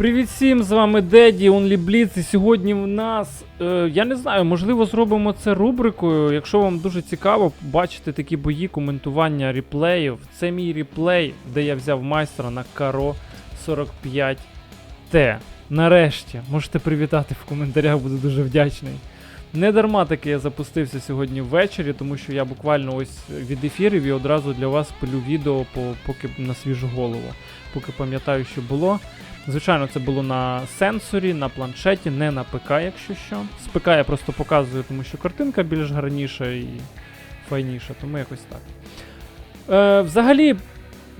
Привіт всім, з вами Деді, Blitz, і сьогодні в нас, е, я не знаю, можливо зробимо це рубрикою. Якщо вам дуже цікаво бачити такі бої, коментування реплеїв, це мій реплей, де я взяв майстра на Каро 45T. Нарешті, можете привітати в коментарях, буду дуже вдячний. Не дарма таки я запустився сьогодні ввечері, тому що я буквально ось від ефірів і одразу для вас пилю відео по, поки на свіжу голову, поки пам'ятаю, що було. Звичайно, це було на сенсорі, на планшеті, не на ПК, якщо що. З ПК я просто показую, тому що картинка більш гарніша і файніша, тому якось так. Е, взагалі,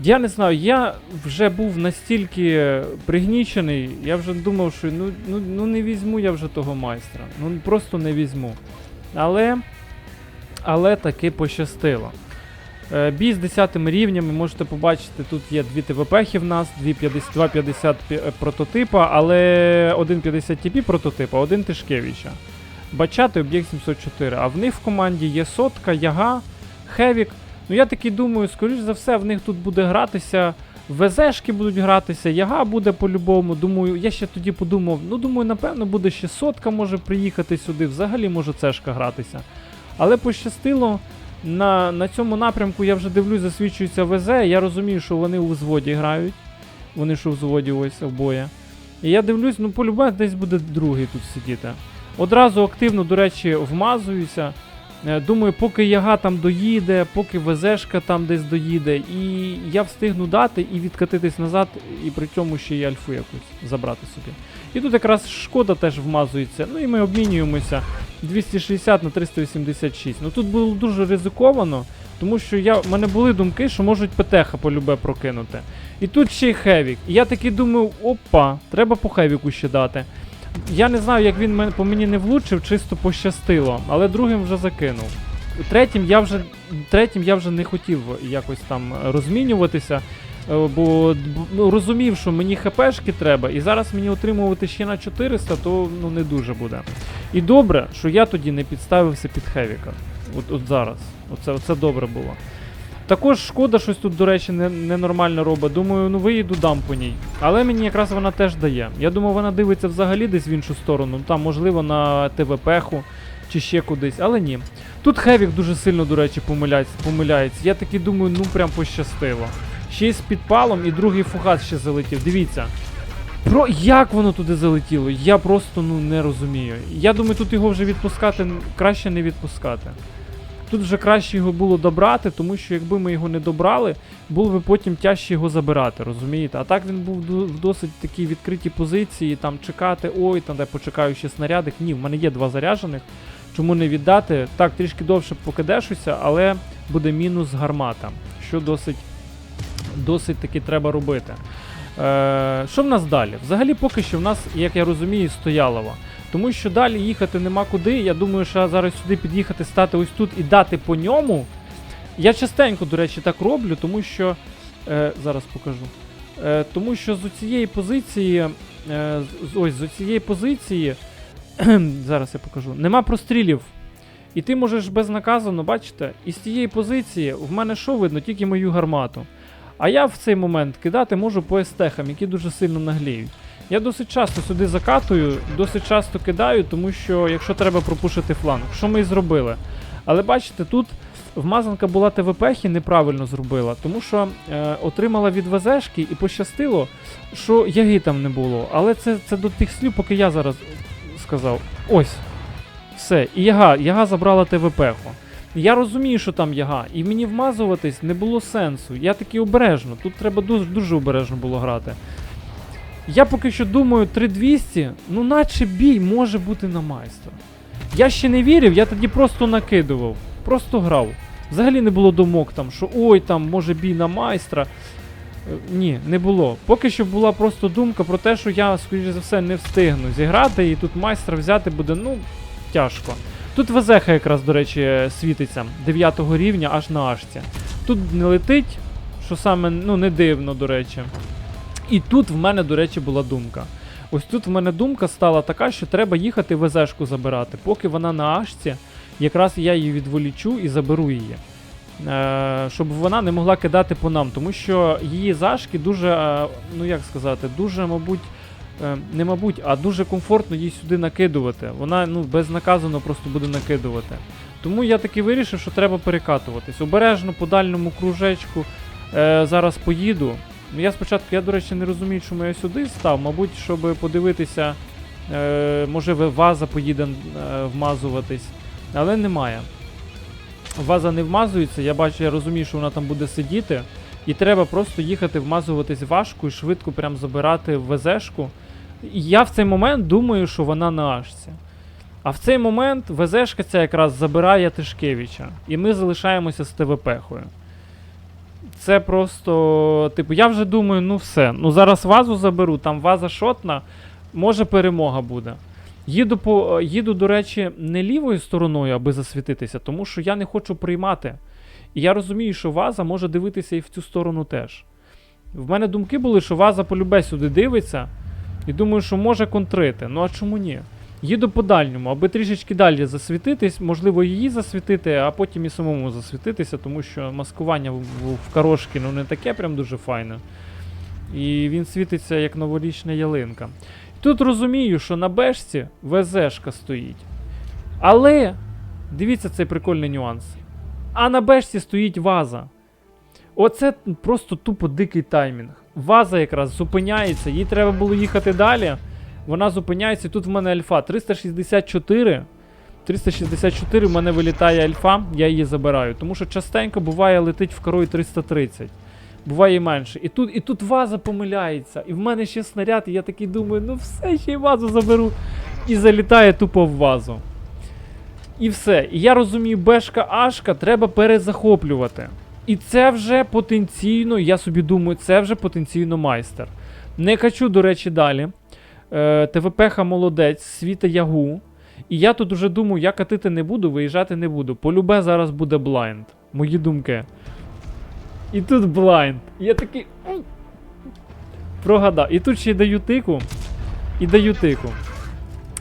я не знаю, я вже був настільки пригнічений, я вже думав, що ну, ну, ну не візьму я вже того майстра. Ну просто не візьму. Але, але таки пощастило. Е, Бій з 10 рівнями можете побачити, тут є дві ТВПхи в нас, дві 50, два 50 пі- е, прототипа, але один 50 TP прототипа, один Тишкевича. Бачати об'єкт 704. А в них в команді є сотка, яга, хевік. Ну я таки думаю, скоріш за все, в них тут буде гратися. ВЗшки будуть гратися, яга буде по-любому. Думаю, я ще тоді подумав, ну думаю, напевно, буде ще сотка може приїхати сюди, взагалі може цешка гратися. Але пощастило, на, на цьому напрямку я вже дивлюсь, засвідчується ВЗ. Я розумію, що вони у взводі грають. Вони що в взводі ось обоє. І я дивлюсь, ну полюбе десь буде другий тут сидіти. Одразу активно, до речі, вмазуюся. Е, Думаю, поки яга там доїде, поки ВЗшка там десь доїде, і я встигну дати і відкатитись назад, і при цьому ще й альфу якусь забрати собі. І тут якраз шкода теж вмазується. Ну і ми обмінюємося 260 на 386. Ну тут було дуже ризиковано, тому що я, в мене були думки, що можуть ПТХ полюбе прокинути. І тут ще й Хевік. І я таки думаю, опа, треба по Хевіку ще дати. Я не знаю, як він по мені не влучив, чисто пощастило, але другим вже закинув. Третім я вже, третім я вже не хотів якось там розмінюватися, е, бо ну, розумів, що мені хпшки треба, і зараз мені отримувати ще на 400, то ну, не дуже буде. І добре, що я тоді не підставився під Хевіка. От, от зараз. Оце, оце добре було. Також шкода, щось тут, до речі, не- ненормально робить. Думаю, ну виїду дам по ній. Але мені якраз вона теж дає. Я думаю, вона дивиться взагалі десь в іншу сторону. Там, можливо, на ТВПху чи ще кудись, але ні. Тут Хевік дуже сильно, до речі, помиляється. помиляється. Я таки думаю, ну прям пощастило. Ще й з підпалом і другий фугас ще залетів. Дивіться. Про як воно туди залетіло? Я просто ну не розумію. Я думаю, тут його вже відпускати краще не відпускати. Тут вже краще його було добрати, тому що якби ми його не добрали, було би потім тяжче його забирати, розумієте? А так він був в досить такій відкритій позиції, там чекати, ой, там де почекаю ще снарядик. Ні, в мене є два заряджених. Чому не віддати? Так, трішки довше покидешуся, але буде мінус гармата, що досить, досить таки треба робити. Е, що в нас далі? Взагалі, поки що в нас, як я розумію, стоялова. Тому що далі їхати нема куди. Я думаю, що зараз сюди під'їхати, стати ось тут і дати по ньому. Я частенько, до речі, так роблю, тому що. Е, зараз покажу. Е, тому що з цієї позиції. Е, ось з цієї позиції. зараз я покажу. Нема прострілів. І ти можеш безнаказано, бачите, і з цієї позиції в мене що видно, тільки мою гармату. А я в цей момент кидати можу по естехам, які дуже сильно нагліють. Я досить часто сюди закатую, досить часто кидаю, тому що якщо треба пропушити фланг, що ми і зробили. Але бачите, тут вмазанка була ТВП і неправильно зробила, тому що е, отримала від ВЗшки і пощастило, що яги там не було. Але це, це до тих слів, поки я зараз сказав. Ось. Все. І яга, яга забрала ТВП-ху. Я розумію, що там яга, і мені вмазуватись не було сенсу. Я такий обережно. Тут треба дуже, дуже обережно було грати. Я поки що думаю, 3200, ну наче бій може бути на майстра. Я ще не вірив, я тоді просто накидував, просто грав. Взагалі не було думок там, що ой, там може бій на майстра. Е, Ні, не було. Поки що була просто думка про те, що я, скоріше за все, не встигну зіграти, і тут майстра взяти буде, ну, тяжко. Тут Везеха якраз, до речі, світиться 9 рівня аж на ашці. Тут не летить, що саме ну, не дивно, до речі. І тут в мене, до речі, була думка. Ось тут в мене думка стала така, що треба їхати ВЗшку забирати. Поки вона на ашці, якраз я її відволічу і заберу її. Е, щоб вона не могла кидати по нам, тому що її зашки дуже, е, ну як сказати, дуже, мабуть, е, не мабуть, а дуже комфортно її сюди накидувати. Вона ну, безнаказано просто буде накидувати. Тому я таки вирішив, що треба перекатуватись. Обережно по дальньому кружечку зараз поїду. Ну, Я спочатку, я, до речі, не розумію, чому я сюди став. Мабуть, щоб подивитися, е, може ваза поїде е, вмазуватись. Але немає. Ваза не вмазується, я бачу, я розумію, що вона там буде сидіти. І треба просто їхати вмазуватись важко і швидко прям забирати ВЗшку. І я в цей момент думаю, що вона на Ашці. А в цей момент ВЗшка ця якраз забирає Тишкевича. І ми залишаємося з ТВП-хою. Це просто. Типу, я вже думаю, ну все. Ну зараз вазу заберу, там ваза шотна, може перемога буде. Їду, по, їду, до речі, не лівою стороною, аби засвітитися, тому що я не хочу приймати. І я розумію, що ваза може дивитися і в цю сторону теж. В мене думки були, що ваза полюбе сюди дивиться, і думаю, що може контрити. Ну а чому ні? Їду по дальньому, аби трішечки далі засвітитись, можливо, її засвітити, а потім і самому засвітитися, тому що маскування в, в, Карошки ну, не таке прям дуже файне. І він світиться як новорічна ялинка. Тут розумію, що на бешці ВЗшка стоїть. Але дивіться цей прикольний нюанс. А на бешці стоїть ваза. Оце просто тупо дикий таймінг. Ваза якраз зупиняється, їй треба було їхати далі. Вона зупиняється. Тут в мене альфа 364. 364 в мене вилітає альфа, я її забираю. Тому що частенько буває летить в корой 330. Буває і менше. І тут, і тут ваза помиляється. І в мене ще снаряд, і я такий думаю, ну все, ще й вазу заберу. І залітає тупо в вазу. І все. І я розумію, бешка Ашка треба перезахоплювати. І це вже потенційно, я собі думаю, це вже потенційно майстер. Не качу, до речі, далі. Е, ТВПха молодець, світа ягу. І я тут уже думаю, я катити не буду, виїжджати не буду. Полюбе зараз буде блайнд. Мої думки. І тут блайнд. Я такий. Прогадав. І тут ще й даю тику. І даю тику.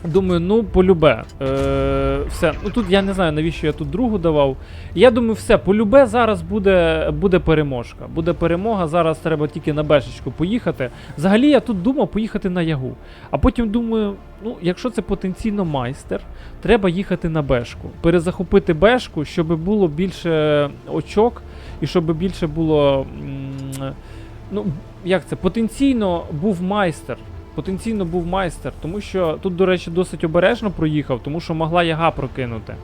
Думаю, ну полюбе. Е, все. Ну тут я не знаю, навіщо я тут другу давав. Я думаю, все, полюбе зараз буде, буде переможка. Буде перемога. Зараз треба тільки на бешечку поїхати. Взагалі я тут думав поїхати на ягу. А потім думаю, ну, якщо це потенційно майстер, треба їхати на бешку. Перезахопити бешку, щоб було більше очок і щоб більше було. Ну, як це? Потенційно був майстер. Потенційно був майстер, тому що тут, до речі, досить обережно проїхав, тому що могла яга прокинути.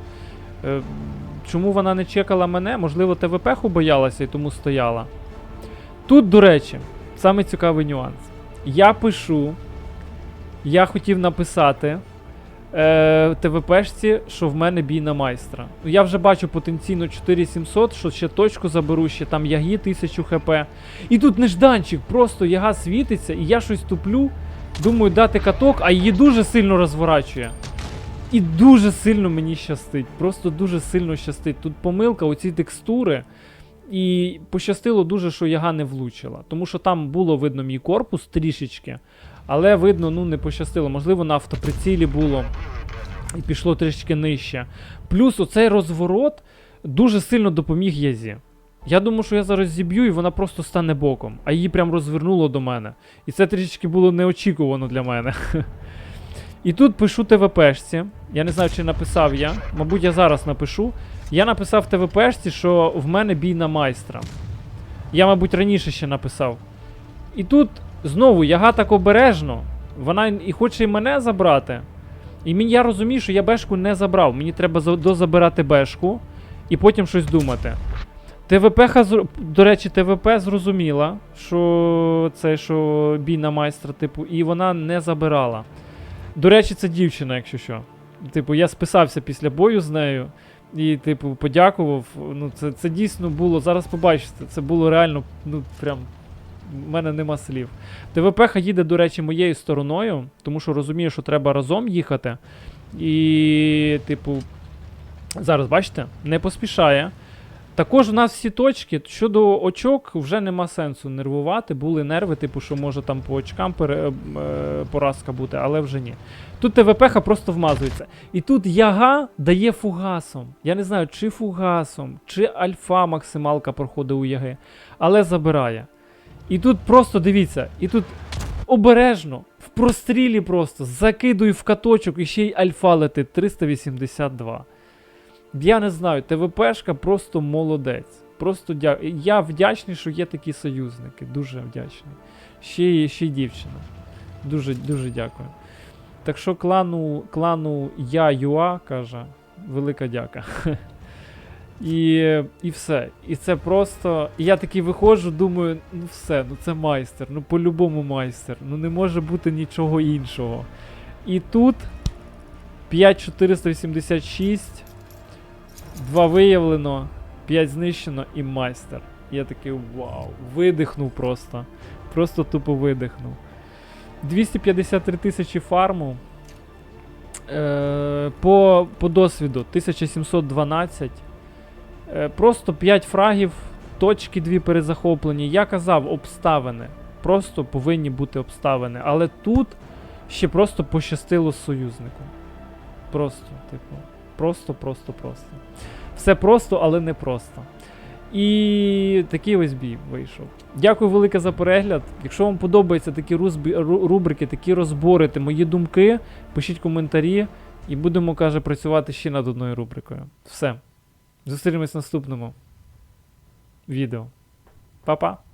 Е, чому вона не чекала мене? Можливо, ТВПху боялася і тому стояла. Тут, до речі, саме цікавий нюанс. Я пишу, я хотів написати е, ТВПшці, що в мене бій на майстра. Ну, Я вже бачу потенційно 4700, що ще точку заберу, ще там яги 1000 хп. І тут нежданчик, просто яга світиться, і я щось туплю. Думаю, дати каток, а її дуже сильно розворачує. І дуже сильно мені щастить. Просто дуже сильно щастить. Тут помилка, оці текстури. І пощастило дуже, що яга не влучила. Тому що там було видно мій корпус трішечки. Але видно, ну не пощастило. Можливо, на автоприцілі було і пішло трішки нижче. Плюс оцей розворот дуже сильно допоміг Язі. Я думаю, що я зараз зіб'ю і вона просто стане боком, а її прям розвернуло до мене. І це трішечки було неочікувано для мене. І тут пишу ТВПшці. Я не знаю, чи написав я. Мабуть, я зараз напишу. Я написав ТВПшці, що в мене бій на майстра. Я, мабуть, раніше ще написав. І тут знову яга так обережно. Вона і хоче і мене забрати. І мені я розумію, що я бешку не забрав. Мені треба дозабирати бешку і потім щось думати. ТВП, до речі, ТВП зрозуміла, що це що бій на майстра, типу, і вона не забирала. До речі, це дівчина, якщо що. Типу, я списався після бою з нею і, типу, подякував. Ну, це, це дійсно було. Зараз побачите, це було реально, ну, прям. У мене нема слів. ТВП їде, до речі, моєю стороною, тому що розуміє, що треба разом їхати. І, типу, зараз бачите, не поспішає. Також у нас всі точки щодо очок вже нема сенсу нервувати. Були нерви, типу, що може там по очкам пере, е, поразка бути, але вже ні. Тут ТВП просто вмазується. І тут яга дає фугасом. Я не знаю, чи фугасом, чи альфа максималка проходить у яги, але забирає. І тут просто дивіться, і тут обережно В прострілі просто закидую в каточок і ще й альфа летить 382. Я не знаю, ТВПшка просто молодець. Просто дя... Я вдячний, що є такі союзники. Дуже вдячний. Ще й, ще дівчина. Дуже, дуже дякую. Так що клану, клану Я Юа каже, велика дяка. І, і все. І це просто. І я такий виходжу, думаю, ну все, ну це майстер, ну по-любому майстер. Ну не може бути нічого іншого. І тут 5486, 2 виявлено, 5 знищено і майстер. Я такий вау, видихнув просто. Просто тупо видихнув. 253 тисячі фарму. Е, по, по досвіду 1712. Е, просто 5 фрагів, точки 2 перезахоплені. Я казав, обставини. Просто повинні бути обставини. Але тут ще просто пощастило з союзником. Просто, типу, просто, просто, просто. Все просто, але не просто. І такий ось бій вийшов. Дякую велике за перегляд. Якщо вам подобаються такі рубрики, такі розбори, та мої думки, пишіть коментарі, і будемо, каже, працювати ще над одною рубрикою. Все. Зустрінемось в наступному відео. Па-па!